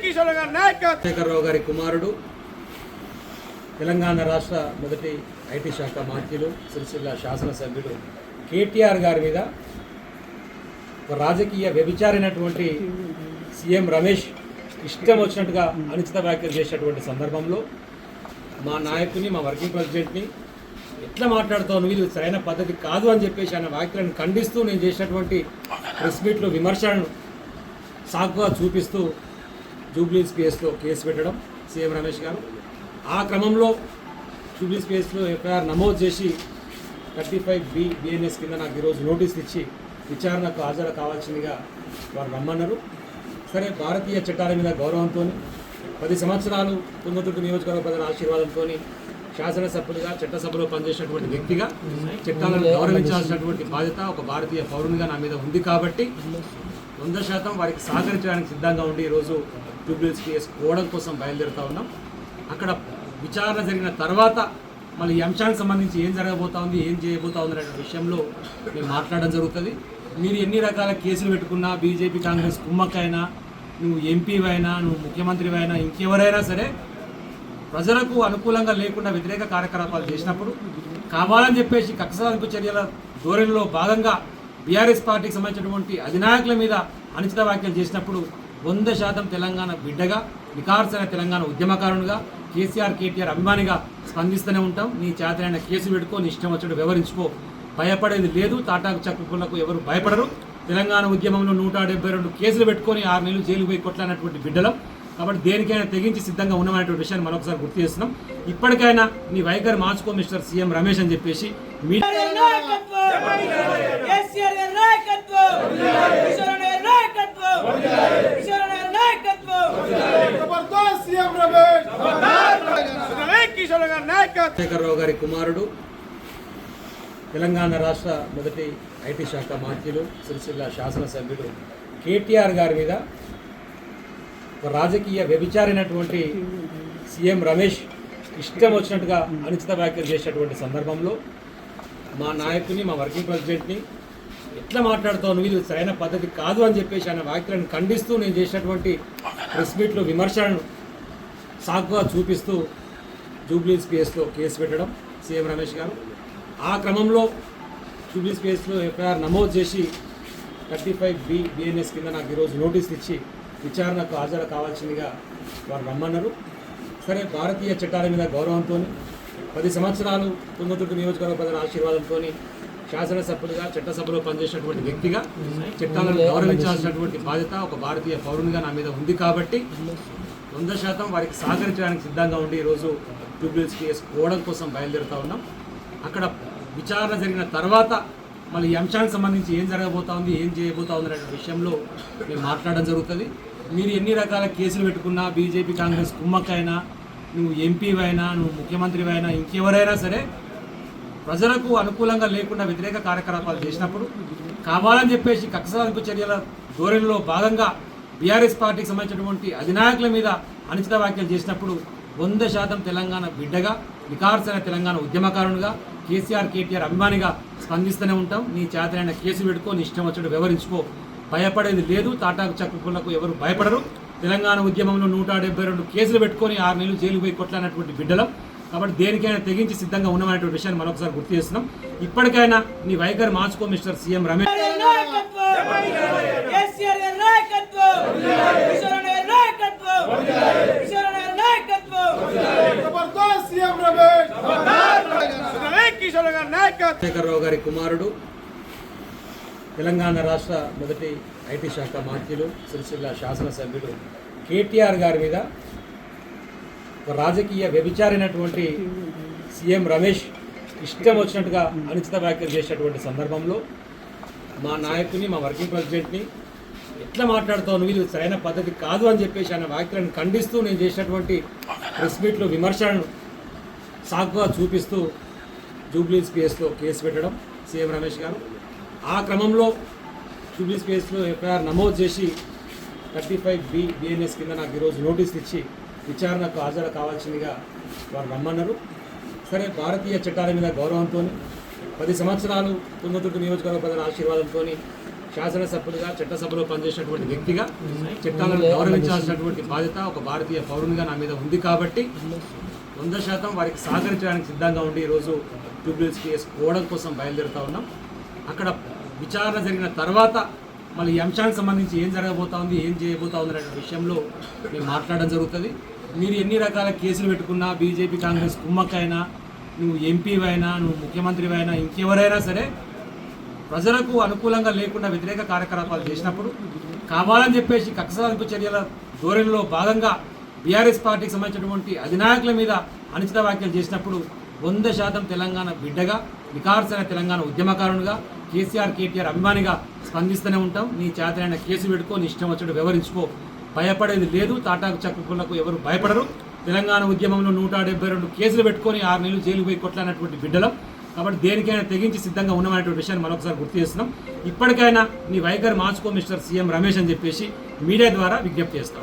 కిషోర్ గారి గారి చంద్రశేఖరరావు గారి కుమారుడు తెలంగాణ రాష్ట్ర మొదటి ఐటీ శాఖ మంత్రులు సిరిసిల్ల శాసనసభ్యుడు కేటీఆర్ గారి మీద ఒక రాజకీయ వ్యభిచారైనటువంటి సీఎం రమేష్ ఇష్టం వచ్చినట్టుగా అనుచిత వ్యాఖ్యలు చేసినటువంటి సందర్భంలో మా నాయకుని మా వర్కింగ్ ప్రెసిడెంట్ని ఎట్లా మాట్లాడుతావు? నువ్వు ఇది సరైన పద్ధతి కాదు అని చెప్పేసి ఆయన వ్యాఖ్యలను ఖండిస్తూ నేను చేసినటువంటి ప్రెస్ మీట్లో విమర్శలను సాకుగా చూపిస్తూ జూబ్లీస్ కేసులో కేసు పెట్టడం సీఎం రమేష్ గారు. ఆ క్రమంలో జూబ్లీస్ కేసులో ఎఫ్ఐఆర్ నమోదు చేసి థర్టీ ఫైవ్ బి బిఎన్ఎస్ కింద నాకు ఈరోజు నోటీసులు ఇచ్చి విచారణకు హాజరు కావాల్సిందిగా వారు రమ్మన్నారు. సరే భారతీయ చట్టాల మీద గౌరవంతో పది సంవత్సరాలు తుంగతుర్తి నియోజకవర్గ ప్రజల ఆశీర్వాదంతో శాసనసభ్యులుగా చట్టసభలో పనిచేసినటువంటి వ్యక్తిగా చట్టాలను గౌరవించాల్సినటువంటి బాధ్యత ఒక భారతీయ పౌరునిగా నా మీద ఉంది కాబట్టి వంద శాతం వారికి సహకరించడానికి సిద్ధంగా ఉండి ఈరోజు ట్యూబ్లెట్స్ కేసు పోవడం కోసం బయలుదేరుతా ఉన్నాం. అక్కడ విచారణ జరిగిన తర్వాత మళ్ళీ ఈ అంశానికి సంబంధించి ఏం జరగబోతా ఉంది ఏం చేయబోతా ఉంది అనే విషయంలో మేము మాట్లాడడం జరుగుతుంది. మీరు ఎన్ని రకాల కేసులు పెట్టుకున్నా బీజేపీ కాంగ్రెస్ కుమ్మక్కైనా నువ్వు ఎంపీవైనా నువ్వు ముఖ్యమంత్రివైనా ఇంకెవరైనా సరే ప్రజలకు అనుకూలంగా లేకుండా వ్యతిరేక కార్యకలాపాలు చేసినప్పుడు కావాలని చెప్పేసి కక్షసాధింపు చర్యల ధోరణిలో భాగంగా బీఆర్ఎస్ పార్టీకి సంబంధించినటువంటి అధినాయకుల మీద అనుచిత వ్యాఖ్యలు చేసినప్పుడు వంద శాతం తెలంగాణ బిడ్డగా నికార్సైన తెలంగాణ ఉద్యమకారునిగా కేసీఆర్ కేటీఆర్ అభిమానిగా స్పందిస్తూనే ఉంటాం. నీ చేతనైన కేసు పెట్టుకో నీ ఇష్టం వచ్చినట్టు వివరించుకో భయపడేది లేదు. తాటాకు చక్కులకు ఎవరు భయపడరు. తెలంగాణ ఉద్యమంలో నూట డెబ్బై రెండు కేసులు పెట్టుకొని ఆరు నెలలు జైలు పోయి కొట్లాడినటువంటి బిడ్డలం. కాబట్టి దేనికైనా తెగించి సిద్ధంగా ఉన్నామనేటువంటి విషయాన్ని మరొకసారి గుర్తు చేస్తున్నాం. ఇప్పటికైనా నీ వైఖరి మార్చుకో మిస్టర్ సీఎం రమేష్ అని చెప్పేసి మీ కేసీఆర్ గారి కుమారుడు తెలంగాణ రాష్ట్ర మొదటి ఐటీ శాఖ మంత్రులు సిరిసిల్ల శాసనసభ్యుడు కేటీఆర్ గారి మీద రాజకీయ వ్యభిచారైనటువంటి సీఎం రమేష్ ఇష్టం వచ్చినట్టుగా అనుచిత వ్యాఖ్యలు చేసినటువంటి సందర్భంలో మా నాయకుని మా వర్కింగ్ ప్రెసిడెంట్ని ఎట్లా మాట్లాడుతావు నువ్వు? ఇది సరైన పద్ధతి కాదు అని చెప్పేసి ఆయన వ్యాఖ్యలను ఖండిస్తూ నేను చేసినటువంటి ప్రెస్ మీట్లో విమర్శలను సాకుగా చూపిస్తూ జూబ్లీస్ కేసులో కేసు పెట్టడం సీఎం రమేష్ గారు. ఆ క్రమంలో జూబ్లీస్ కేసులో ఎఫ్ఐఆర్ నమోదు చేసి థర్టీ ఫైవ్ బి బిఎన్ఎస్ కింద నాకు ఈరోజు నోటీస్ ఇచ్చి విచారణకు హాజరు కావాల్సిందిగా వారు రమ్మన్నారు. సరే భారతీయ చట్టాల మీద గౌరవంతో పది సంవత్సరాలు తుంగతుర్తి నియోజకవర్గ ప్రజల ఆశీర్వాదంతో శాసనసభ్యులుగా చట్టసభలో పనిచేసినటువంటి వ్యక్తిగా చట్టాలను గౌరవించాల్సినటువంటి బాధ్యత ఒక భారతీయ పౌరునిగా నా మీద ఉంది కాబట్టి వంద శాతం వారికి సహకరించడానికి సిద్ధంగా ఉండి ఈరోజు ట్యూబ్లెట్స్ కేసు కోవడం కోసం బయలుదేరుతూ ఉన్నాం. అక్కడ విచారణ జరిగిన తర్వాత మళ్ళీ ఈ అంశానికి సంబంధించి ఏం జరగబోతా ఉంది ఏం చేయబోతా ఉంది అనే విషయంలో మేము మాట్లాడడం జరుగుతుంది. మీరు ఎన్ని రకాల కేసులు పెట్టుకున్నా బీజేపీ కాంగ్రెస్ కుమ్మక్కైనా నువ్వు ఎంపీవైనా నువ్వు ముఖ్యమంత్రివైనా ఇంకెవరైనా సరే ప్రజలకు అనుకూలంగా లేకుండా వ్యతిరేక కార్యకలాపాలు చేసినప్పుడు కావాలని చెప్పేసి కక్షసాధింపు చర్యల ధోరణిలో భాగంగా బీఆర్ఎస్ పార్టీకి సంబంధించినటువంటి అధినాయకుల మీద అనుచిత వ్యాఖ్యలు చేసినప్పుడు వంద శాతం తెలంగాణ బిడ్డగా నికార్సైన తెలంగాణ ఉద్యమకారునిగా కేసీఆర్ కేటీఆర్ అభిమానిగా స్పందిస్తూనే ఉంటాం. నీ చేతనైన కేసు పెట్టుకో నీ ఇష్టం వచ్చినట్టు వివరించుకో భయపడేది లేదు. తాటాకు చక్కులకు ఎవరు భయపడరు. తెలంగాణ ఉద్యమంలో నూట డెబ్బై రెండు కేసులు పెట్టుకొని ఆరు నెలలు జైలు పోయి కొట్లాడినటువంటి బిడ్డలం. కాబట్టి దేనికైనా తెగించి సిద్ధంగా ఉన్నామనేటువంటి విషయాన్ని మరొకసారి గుర్తు చేస్తున్నాం. ఇప్పటికైనా నీ వైఖరి మార్చుకో మిస్టర్ సీఎం రమేష్. గారి నాయకత్వం కేసీఆర్ గారి నాయకత్వం కిషోర్ గారి నాయకత్వం కిషోర్ గారి నాయకత్వం జబర్దస్త్ సీఎం రమేష్ కిషోర్ గారి నాయకత్వం చంద్రశేఖరరావు గారి కుమారుడు తెలంగాణ రాష్ట్ర మొదటి ఐటీ శాఖ మంత్రులు సిరిసిల్ల శాసనసభ్యుడు కేటీఆర్ గారి మీద ఒక రాజకీయ వ్యభిచారైనటువంటి సీఎం రమేష్ ఇష్టం వచ్చినట్టుగా అనుచిత వ్యాఖ్యలు చేసినటువంటి సందర్భంలో మా నాయకుని మా వర్కింగ్ ప్రెసిడెంట్ని ఎట్లా మాట్లాడుతావు నువ్వు? ఇది సరైన పద్ధతి కాదు అని చెప్పేసి ఆయన వ్యాఖ్యలను ఖండిస్తూ నేను చేసినటువంటి ప్రెస్ మీట్లో విమర్శలను సాకుగా చూపిస్తూ జూబ్లీస్ కేసులో కేసు పెట్టడం సీఎం రమేష్ గారు. ఆ క్రమంలో జూబ్లీస్ కేసులో ఎఫ్ఐఆర్ నమోదు చేసి థర్టీ ఫైవ్ బి బిఎన్ఎస్ కింద నాకు ఈరోజు నోటీసులు ఇచ్చి విచారణకు హాజరు కావాల్సిందిగా వారు రమ్మన్నారు. సరే భారతీయ చట్టాల మీద గౌరవంతో పది సంవత్సరాలు తుంగతుర్తి నియోజకవర్గ ప్రజల ఆశీర్వాదంతో శాసనసభ్యులుగా చట్టసభలో పనిచేసినటువంటి వ్యక్తిగా చట్టాలను గౌరవించాల్సినటువంటి బాధ్యత ఒక భారతీయ పౌరునిగా నా మీద ఉంది కాబట్టి వంద శాతం వారికి సహకరించడానికి సిద్ధంగా ఉండి ఈరోజు ట్యూబ్లెస్ కేసు కోవడం కోసం బయలుదేరుతా ఉన్నాం. అక్కడ విచారణ జరిగిన తర్వాత మళ్ళీ ఈ అంశానికి సంబంధించి ఏం జరగబోతా ఉంది ఏం చేయబోతా ఉంది అనే విషయంలో మేము మాట్లాడడం జరుగుతుంది. మీరు ఎన్ని రకాల కేసులు పెట్టుకున్నా బీజేపీ కాంగ్రెస్ కుమ్మక్కైనా నువ్వు ఎంపీ అయినా నువ్వు ముఖ్యమంత్రి అయినా ఇంకెవరైనా సరే ప్రజలకు అనుకూలంగా లేకుండా వ్యతిరేక కార్యకలాపాలు చేసినప్పుడు కావాలని చెప్పేసి కక్షసాధింపు చర్యల ధోరణిలో భాగంగా బీఆర్ఎస్ పార్టీకి సంబంధించినటువంటి అధినాయకుల మీద అనుచిత వ్యాఖ్యలు చేసినప్పుడు వంద శాతం తెలంగాణ బిడ్డగా నికార్సైన తెలంగాణ ఉద్యమకారునిగా కేసీఆర్ కేటీఆర్ అభిమానిగా స్పందిస్తూనే ఉంటాం. నీ చేతనైన కేసు పెట్టుకో నీ ఇష్టం వచ్చినట్టు వివరించుకో భయపడేది లేదు. తాటాకు చక్కులకు ఎవరు భయపడరు. తెలంగాణ ఉద్యమంలో నూట డెబ్బై రెండు కేసులు పెట్టుకొని ఆరు నెలలు జైలు పోయి కొట్లాడినటువంటి బిడ్డలం. కాబట్టి దేనికైనా తెగించి సిద్ధంగా ఉన్నామనేటువంటి విషయాన్ని మరొకసారి గుర్తు చేస్తున్నాం. ఇప్పటికైనా నీ వైఖరి మార్చుకో మిస్టర్ సీఎం రమేష్ అని చెప్పేసి మీడియా ద్వారా విజ్ఞప్తి చేస్తాం.